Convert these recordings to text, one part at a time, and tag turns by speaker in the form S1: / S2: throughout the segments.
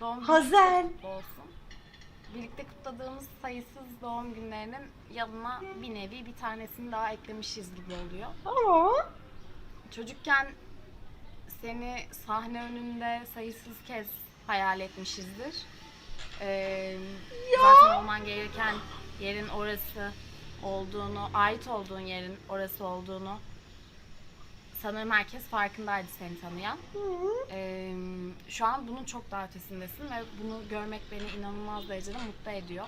S1: Doğum
S2: Hazel.
S1: olsun. Birlikte kutladığımız sayısız doğum günlerinin yanına bir nevi bir tanesini daha eklemişiz gibi oluyor.
S2: Aa.
S1: Çocukken seni sahne önünde sayısız kez hayal etmişizdir. Ee, zaten olman gereken yerin orası olduğunu, ait olduğun yerin orası olduğunu sanırım herkes farkındaydı seni tanıyan. Ee, şu an bunun çok daha ötesindesin ve bunu görmek beni inanılmaz derecede mutlu ediyor.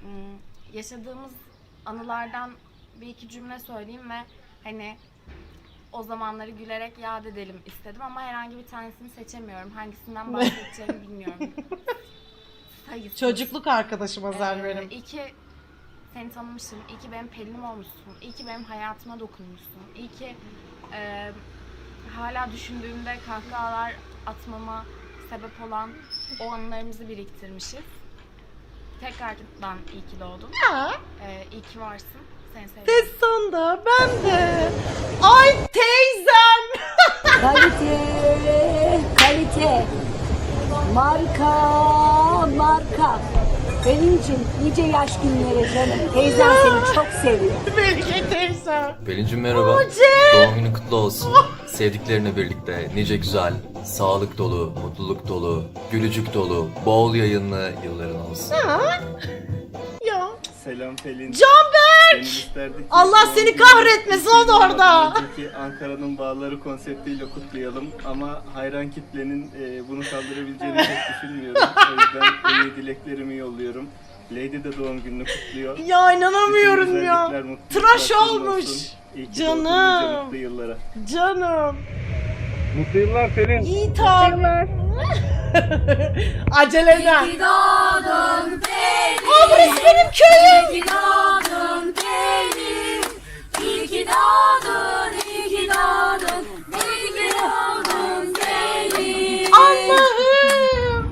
S1: Hmm, yaşadığımız anılardan bir iki cümle söyleyeyim ve hani o zamanları gülerek yad edelim istedim ama herhangi bir tanesini seçemiyorum. Hangisinden bahsedeceğimi bilmiyorum. Sayısız.
S2: Çocukluk arkadaşım
S1: Ee,
S2: benim.
S1: İyi ki seni tanımışım. İyi ki benim Pelin'im olmuşsun. İyi ki benim hayatıma dokunmuşsun. İyi ki e, hala düşündüğümde kahkahalar atmama sebep olan o anılarımızı biriktirmişiz. Tekrardan iyi ki doğdun. Ee, iyi ki varsın. Seni seviyorum.
S2: Destan da ben de. Ay teyzem.
S3: Kalite, kalite. Marka, marka. Benim için nice yaş günlere canım. Teyzem seni çok seviyor.
S2: Melike teyzem.
S4: Pelincim merhaba.
S2: Hocam.
S4: Doğum günün kutlu olsun. Sevdiklerinle birlikte nice güzel, sağlık dolu, mutluluk dolu, gülücük dolu, bol yayınlı yılların olsun.
S2: Ha? Ya.
S5: Selam Pelin.
S2: Canberk.
S5: Ki
S2: Allah seni kahretmesin, o da orada.
S5: Ankara'nın bağları konseptiyle kutlayalım ama hayran kitlenin e, bunu kaldırabileceğini pek düşünmüyorum. O yüzden en iyi dileklerimi yolluyorum. Lady de doğum gününü kutluyor.
S2: Ya inanamıyorum ya.
S5: güzellikler, mutluluklar
S2: Tıraş
S5: senin
S2: olmuş.
S5: olsun. İyi ki
S2: Canım.
S5: doğdun nice mutlu yıllara.
S2: Canım.
S6: Mutlu yıllar Pelin.
S2: İyi tabi. Aceleden. Aa burası benim köyüm. Allah'ım.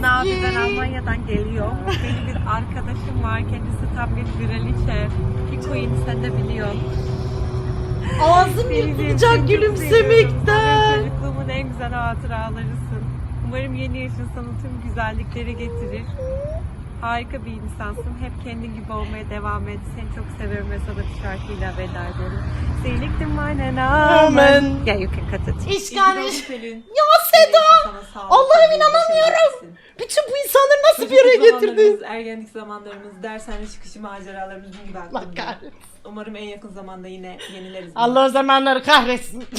S7: Nabi ben
S2: Sezgi.
S7: Almanya'dan geliyor. Benim bir arkadaşım var. Kendisi tam bir kraliçe. Queen sen de biliyorsun.
S2: Ağzım yırtılacak gülümsemekten.
S7: Çocukluğumun en güzel hatıralarısın. Umarım yeni yaşın sana tüm güzellikleri getirir. Harika bir insansın. Hep kendin gibi olmaya devam et. Seni çok seviyorum ve sana bir şarkıyla veda ederim. Seyiliktim meine
S2: Amen.
S7: Yeah, you can cut it.
S2: İş. Ya Seda. Allah'ım inanamıyorum. Bütün bu insanları nasıl bir yere getirdin?
S8: Ergenlik zamanlarımız, dershane çıkışı maceralarımız bunun gibi
S2: Allah
S8: aklımda.
S2: kahretsin.
S8: Umarım en yakın zamanda yine yenileriz.
S2: Allah o zamanları kahretsin.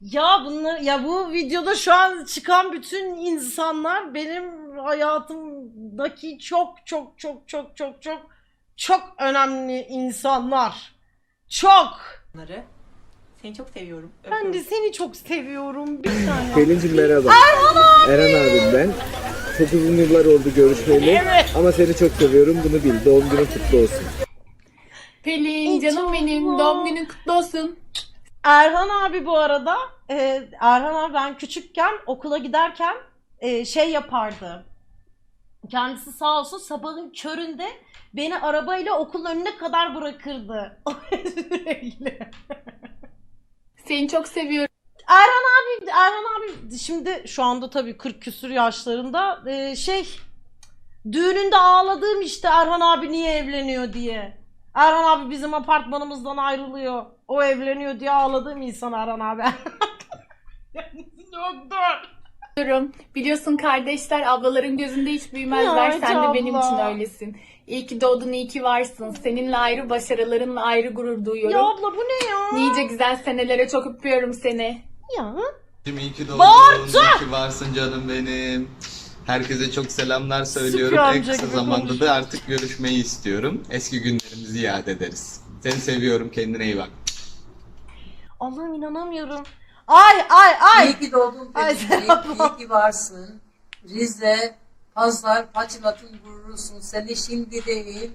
S2: ya bunlar ya bu videoda şu an çıkan bütün insanlar benim hayatımdaki çok çok çok çok çok çok çok önemli insanlar. Çok.
S8: bunları. Seni çok seviyorum.
S2: Ben de
S8: Öpüyorum.
S2: seni çok seviyorum. Bir tane.
S6: Pelin'cim merhaba. Eren abim ben. Çok uzun yıllar oldu görüşmeyeli.
S2: Evet.
S6: Ama seni çok seviyorum bunu bil. Doğum günün kutlu olsun.
S9: Pelin canım benim doğum günün kutlu olsun.
S2: Erhan abi bu arada e, Erhan abi ben küçükken okula giderken e, şey yapardı. Kendisi sağ olsun sabahın köründe beni arabayla okulun önüne kadar bırakırdı. Sürekli.
S9: Seni çok seviyorum.
S2: Erhan abi Erhan abi şimdi şu anda tabii 40 küsür yaşlarında e, şey düğününde ağladığım işte Erhan abi niye evleniyor diye. Erhan abi bizim apartmanımızdan ayrılıyor. O evleniyor diye ağladığım insan Erhan abi. Doktor.
S9: Biliyorsun kardeşler ablaların gözünde hiç büyümezler.
S2: Ya,
S9: Sen de benim için öylesin. İyi ki doğdun, iyi ki varsın. Seninle ayrı başarılarınla ayrı gurur duyuyorum.
S2: Ya abla bu ne ya?
S9: Nice güzel senelere çok öpüyorum seni.
S2: Ya.
S10: İyi ki doğdun,
S2: Bartu!
S10: iyi ki varsın canım benim. Herkese çok selamlar söylüyorum.
S2: Süper
S10: En
S2: amca
S10: kısa
S2: gibi
S10: zamanda
S2: konuş.
S10: da artık görüşmeyi istiyorum. Eski günlerimizi iade ederiz. Seni seviyorum, kendine iyi bak.
S2: Allah'ım inanamıyorum. Ay ay ay.
S11: İyi ki doğdun
S2: Ay,
S11: Pelin.
S2: Serap
S11: İyi, iyi ki varsın. Rize, Pazlar, Hacılat'ın gururusun. Seni şimdi değil,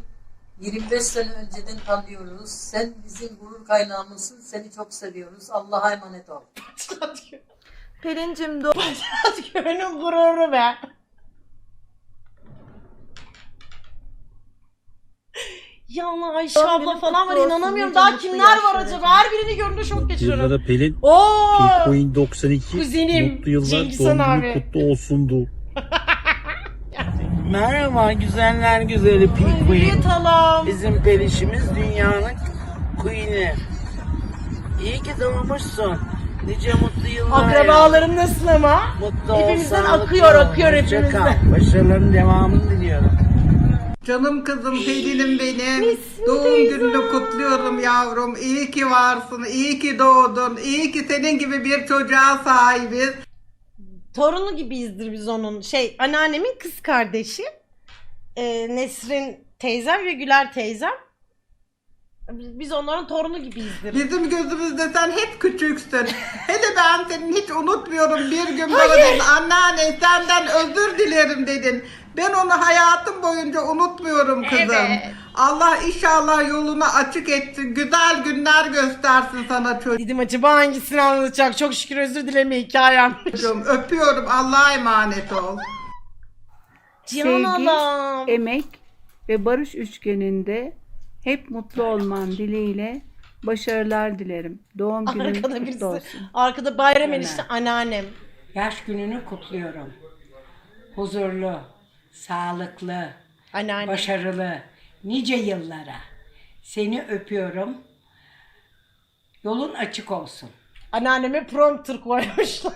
S11: 25 sene önceden tanıyoruz. Sen bizim gurur kaynağımızsın. Seni çok seviyoruz. Allah'a emanet ol.
S7: Pelincim
S2: do Özgür'ün gururu be. Ya Allah Ayşe
S3: Doğum
S2: abla falan var inanamıyorum. Daha kimler var acaba? Her birini görünce şok geçiriyorum.
S12: Yıllara Pelin,
S2: Oo!
S12: Bitcoin 92,
S2: Kuzenim,
S12: mutlu yıllar,
S2: Cengizhan
S12: doğum günü kutlu olsundu.
S13: Merhaba güzeller güzeli.
S2: Hürriyet halam.
S13: Bizim pelişimiz dünyanın queen'i. İyi ki doğmuşsun. Nice mutlu yıllar.
S2: Akrabalarım nasıl ama?
S13: Mutlu ol,
S2: Hepimizden akıyor,
S13: ol.
S2: akıyor
S13: Hoşça
S2: hepimizden.
S13: kal. Başarıların devamını diliyorum.
S8: Canım kızım Pelin'im benim. Doğum
S2: teyze?
S8: gününü kutluyorum yavrum. İyi ki varsın, iyi ki doğdun. İyi ki senin gibi bir çocuğa sahibiz.
S2: Torunu gibiyizdir biz onun. Şey anneannemin kız kardeşi. Ee, Nesrin teyzem ve Güler teyzem. Biz onların torunu gibiyizdir.
S8: Bizim gözümüzde sen hep küçüksün. Hele ben seni hiç unutmuyorum. Bir gün bana dedin anneanne senden özür dilerim dedin. Ben onu hayatım boyunca unutmuyorum kızım. Allah inşallah yolunu açık etsin. Güzel günler göstersin sana
S2: Dedim acaba hangisini anlatacak? Çok şükür özür dileme hikayem.
S8: çocuğum. Öpüyorum. Allah'a emanet ol.
S2: Cihan halam.
S3: emek ve barış üçgeninde hep mutlu olman dileğiyle başarılar dilerim. Doğum günün
S2: Arkada
S3: kutlu
S2: birisi.
S3: olsun.
S2: Arkada bayram enişte anneannem.
S11: Yaş gününü kutluyorum. Huzurlu, sağlıklı,
S2: Anneannem.
S11: başarılı, nice yıllara. Seni öpüyorum. Yolun açık olsun.
S2: Anneanneme prompter koymuşlar.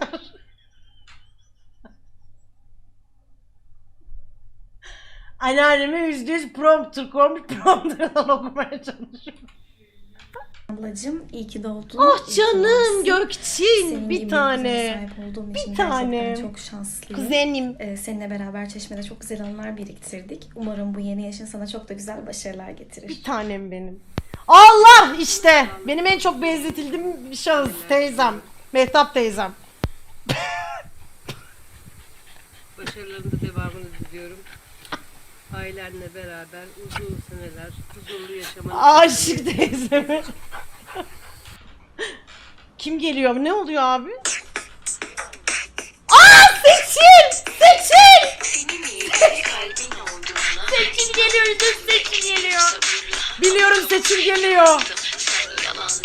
S2: Anneanneme yüzde yüz prompter koymuş. Prompterdan okumaya çalışıyor.
S9: Ablacığım iyi ki doğdun.
S2: Ah canım Gökçin bir tane. Bir
S9: gerçekten çok şanslıyım.
S2: Kuzenim.
S9: Ee, seninle beraber Çeşme'de çok güzel anılar biriktirdik. Umarım bu yeni yaşın sana çok da güzel başarılar getirir.
S2: Bir tanem benim. Allah işte benim en çok benzetildiğim şahıs teyzem. Mehtap teyzem.
S7: Başarılarının da devamını diliyorum. Ailenle beraber uzun seneler huzurlu yaşamanı
S2: Aşık teyzeme. Kim geliyor? Ne oluyor abi? Aa Seçil! Seçil! Seçil geliyor, Yusuf Seçil geliyor. Biliyorum Seçil geliyor.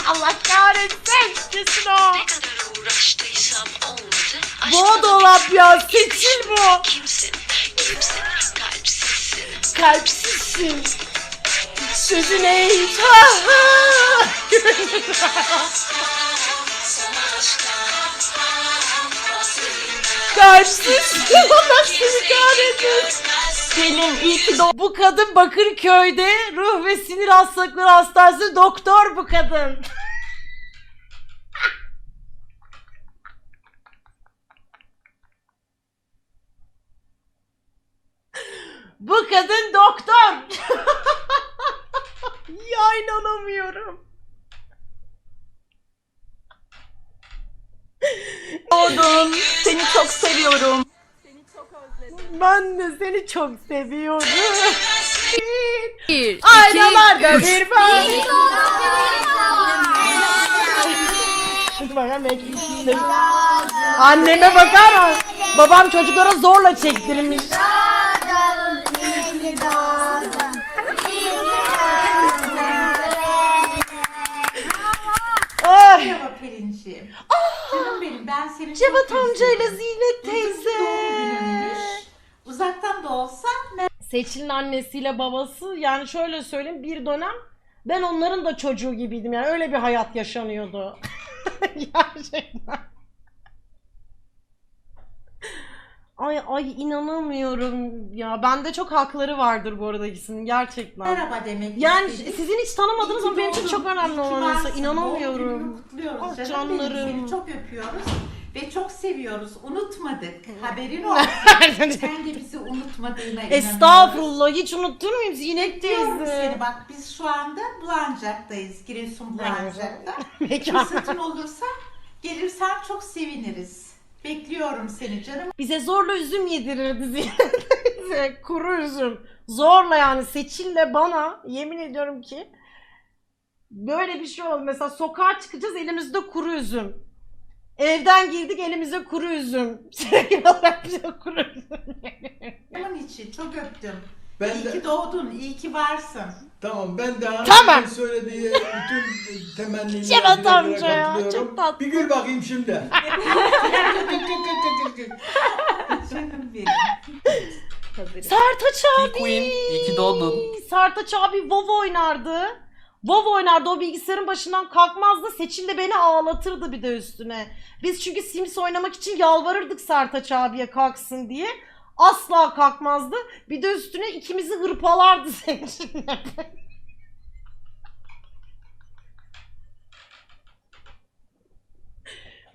S2: Allah kahretsin. Kesin o. Bu dolap ya. Seçil bu. Kalpsizsin. Sözüne ha. Kalpsizsin. Allah seni kahretsin. Senin iyi doğ- Bu kadın Bakırköy'de ruh ve sinir hastalıkları hastası doktor bu kadın. Bu kadın doktor. ya inanamıyorum. Oğlum seni çok seviyorum. Ben de seni çok seviyorum. Aynalarda bir bak. Bakalım ekledim. Anneme bakar mısın? Babam çocuklara zorla çektirmiş.
S8: Merhaba Pelinciğim. Canım benim ben seni
S2: Cevat
S8: çok
S2: amcayla
S8: özledim.
S2: Zinet teyze.
S8: Uzaktan da olsa
S2: Seçil'in annesiyle babası yani şöyle söyleyeyim bir dönem ben onların da çocuğu gibiydim yani öyle bir hayat yaşanıyordu. Gerçekten. Ay ay inanamıyorum ya. Bende çok hakları vardır bu arada ikisinin gerçekten.
S8: merhaba demek
S2: Yani
S8: istedik.
S2: sizin hiç tanımadınız ama benim için çok önemli olan insan.
S8: Doğum gününü
S2: İnanamıyorum.
S8: kutluyoruz
S2: Ah
S8: canım
S2: canlarım.
S8: benim. Çok öpüyoruz ve çok seviyoruz. Unutmadık. Haberin olsun. Sen de bizi unutmadığına inanıyoruz.
S2: Estağfurullah hiç unutturmayayım Zinet
S8: Bekliyorum
S2: teyze.
S8: seni bak biz şu anda Bulancak'tayız. Giresun Bulancak'ta.
S2: Mekan.
S8: Fırsatın olursa gelirsen çok seviniriz. Bekliyorum seni canım.
S2: Bize zorla üzüm yedirirdi teyze. Kuru üzüm. Zorla yani Seçil'le bana yemin ediyorum ki böyle bir şey oldu. Mesela sokağa çıkacağız elimizde kuru üzüm. Evden girdik elimize kuru üzüm. Sürekli olarak bize kuru üzüm.
S8: Onun için çok öptüm.
S14: Ben
S8: İyi
S14: de,
S8: ki doğdun, iyi ki varsın.
S14: tamam ben de
S2: Tamam.
S14: söylediği bütün temennilerine
S2: Cevat amca ya, çok tatlı.
S14: Bir gül bakayım şimdi.
S8: Canım benim.
S2: Sertaç abi.
S4: Queen, iyi ki doğdun.
S2: Sertaç abi WoW oynardı. WoW oynardı o bilgisayarın başından kalkmazdı. Seçil de beni ağlatırdı bir de üstüne. Biz çünkü Sims oynamak için yalvarırdık Sertaç abiye kalksın diye. Asla kalkmazdı. Bir de üstüne ikimizi hırpalardı Seçil'le.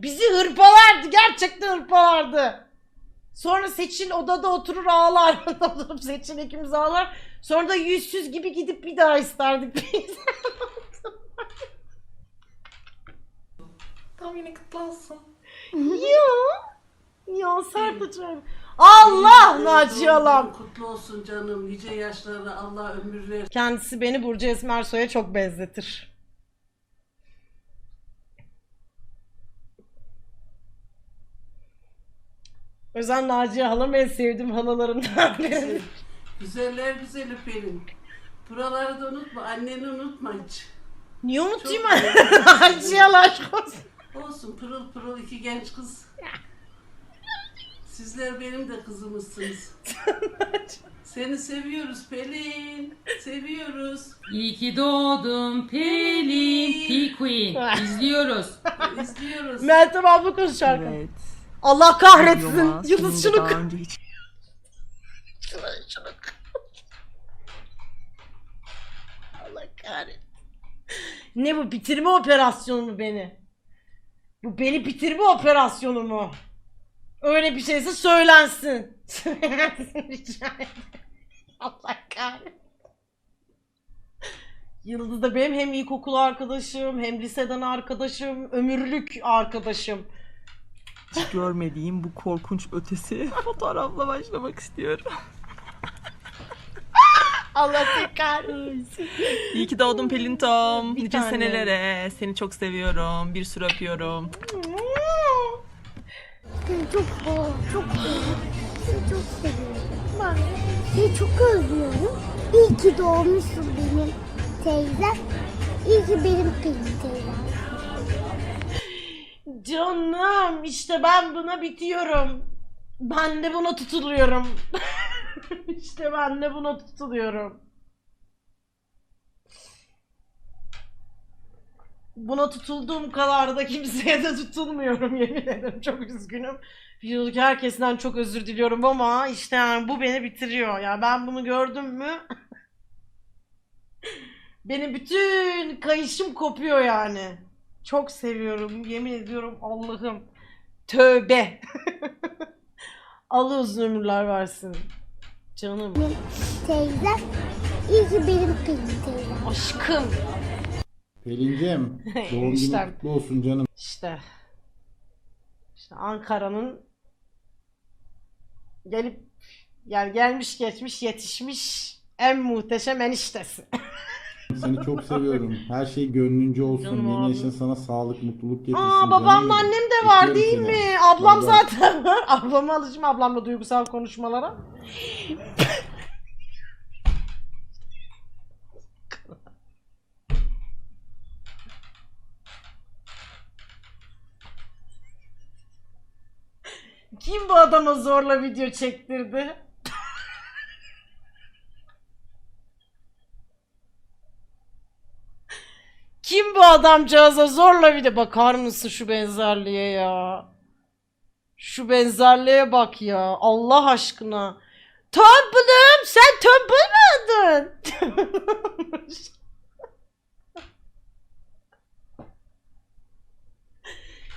S2: Bizi hırpalardı. Gerçekten hırpalardı. Sonra Seçil odada oturur ağlar. Seçil ikimiz ağlar. Sonra da yüzsüz gibi gidip bir daha isterdik.
S8: Tam yine kutlu olsun.
S2: ya. Ya Sertaç abi. Allah Naciye Alam.
S13: Kutlu olsun canım. Nice yaşlara Allah ömür ver.
S2: Kendisi beni Burcu Esmersoy'a çok benzetir. Özel Naciye halam en sevdiğim halalarımdan biri.
S13: Güzeller güzeli benim. Buraları da unutma. Anneni unutma hiç.
S2: Niye unutayım? Naciye Allah aşk olsun.
S13: Olsun pırıl pırıl iki genç kız. Sizler benim de kızımızsınız. Seni seviyoruz Pelin. Seviyoruz.
S11: İyi ki doğdun Pelin P-Queen. İzliyoruz.
S13: İzliyoruz.
S2: Meltem abla konuş şarkı. Allah kahretsin. Yıldız şunu
S15: Daha önce hiç
S2: Allah kahretsin. Ne bu bitirme operasyonu mu beni? Bu beni bitirme operasyonu mu? Öyle bir şeyse söylensin. Söylensin rica ederim. Allah kahretsin. Yıldız da benim hem ilkokul arkadaşım hem liseden arkadaşım, ömürlük arkadaşım.
S15: görmediğim bu korkunç ötesi fotoğrafla başlamak istiyorum.
S2: Allah kahretsin.
S15: İyi ki doğdun Pelin Tom.
S2: Bir
S15: Nice
S2: tane.
S15: senelere. Seni çok seviyorum. Bir sürü öpüyorum.
S16: Seni çok çok Seni çok seviyorum. Ben seni çok özlüyorum. İyi ki doğmuşsun benim teyzem. İyi ki benim Pelin teyzem.
S2: Canım işte ben buna bitiyorum. Ben de buna tutuluyorum. işte ben de buna tutuluyorum. Buna tutulduğum kadar da kimseye de tutulmuyorum yemin ederim. Çok üzgünüm. Videodaki herkesten çok özür diliyorum ama işte yani bu beni bitiriyor. Yani ben bunu gördüm mü benim bütün kayışım kopuyor yani. Çok seviyorum. Yemin ediyorum Allah'ım. Tövbe. Allah uzun ömürler versin. Canım.
S16: Teyzem. İyi ki benim teyzem.
S2: Aşkım.
S12: Pelin'cim doğum
S2: İşte.
S12: günün kutlu olsun canım.
S2: İşte. İşte Ankara'nın gelip yani gelmiş geçmiş yetişmiş en muhteşem eniştesi.
S12: Seni çok seviyorum. Her şey gönlünce olsun.
S2: Canım
S12: Yeni
S2: abi.
S12: yaşın sana sağlık, mutluluk getirsin.
S2: Aa babamla annem de var
S12: Öpüyorum
S2: değil
S12: seni.
S2: mi? Ablam
S12: bay.
S2: zaten var. Ablama alışım ablamla duygusal konuşmalara. Kim bu adama zorla video çektirdi? Kim bu adamcağıza zorla video bakar mısın şu benzerliğe ya? Şu benzerliğe bak ya Allah aşkına. Tömpülüm sen tömpül mü adın?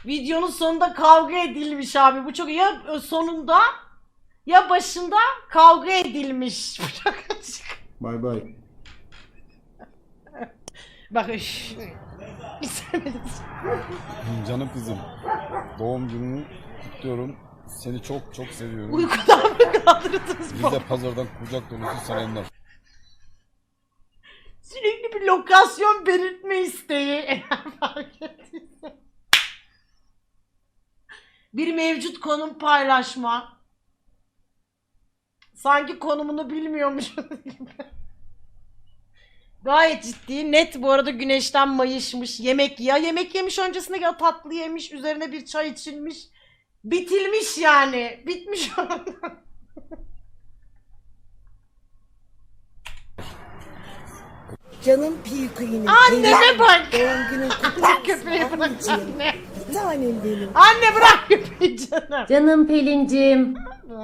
S2: Videonun sonunda kavga edilmiş abi. Bu çok ya sonunda ya başında kavga edilmiş. Bu çok açık.
S12: Bay bay.
S2: Bak. İstemedim.
S17: Canım kızım. Doğum gününü kutluyorum. Seni çok çok seviyorum.
S2: Uykudan mı kaldırdınız bu?
S17: Bize pazardan kucak dolusu selamlar.
S2: Sürekli bir lokasyon belirtme isteği Bir mevcut konum paylaşma. Sanki konumunu bilmiyormuş gibi. Gayet ciddi. Net bu arada güneşten mayışmış. Yemek ya yemek yemiş öncesinde ya tatlı yemiş. Üzerine bir çay içilmiş. Bitilmiş yani. Bitmiş.
S18: Canım Piyukuyu'nun
S2: Anneme bak.
S18: Doğum günün kutlu olsun
S2: köpeği bırak anne.
S18: Tanem benim.
S2: Anne bırak köpeği canım.
S19: Canım Pelin'cim,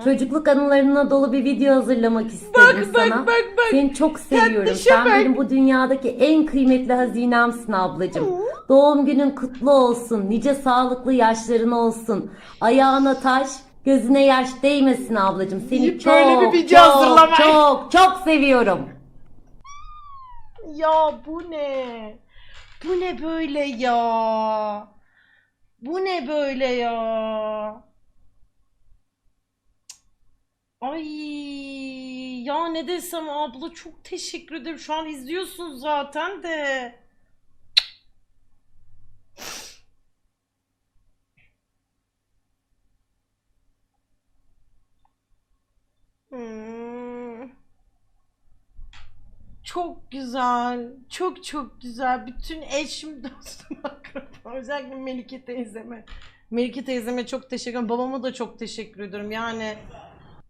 S19: çocukluk anılarına dolu bir video hazırlamak istedim sana. Seni çok seviyorum. Sen
S2: bak.
S19: benim bu dünyadaki en kıymetli hazinemsin ablacığım. Doğum günün kutlu olsun. Nice sağlıklı yaşların olsun. Ayağına taş, gözüne yaş değmesin ablacığım. Seni
S2: İyi,
S19: çok
S2: böyle bir video
S19: çok
S2: hazırlamayın.
S19: çok çok seviyorum.
S2: Ya bu ne? Bu ne böyle ya? Bu ne böyle ya? Ay ya ne desem abla çok teşekkür ederim. Şu an izliyorsunuz zaten de. Hmm. Çok güzel. Çok çok güzel. Bütün eşim, dostum, akrabam. Özellikle Melike teyzeme. Melike teyzeme çok teşekkür ederim. Babama da çok teşekkür ederim. Yani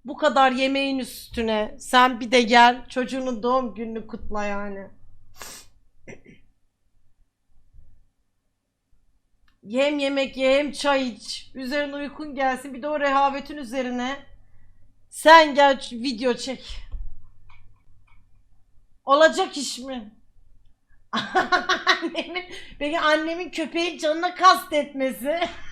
S2: bu kadar yemeğin üstüne sen bir de gel çocuğunun doğum gününü kutla yani. Yem yemek ye hem çay iç. Üzerine uykun gelsin. Bir de o rehavetin üzerine sen gel video çek. Olacak iş mi? annemin, peki annemin köpeğin canına kastetmesi.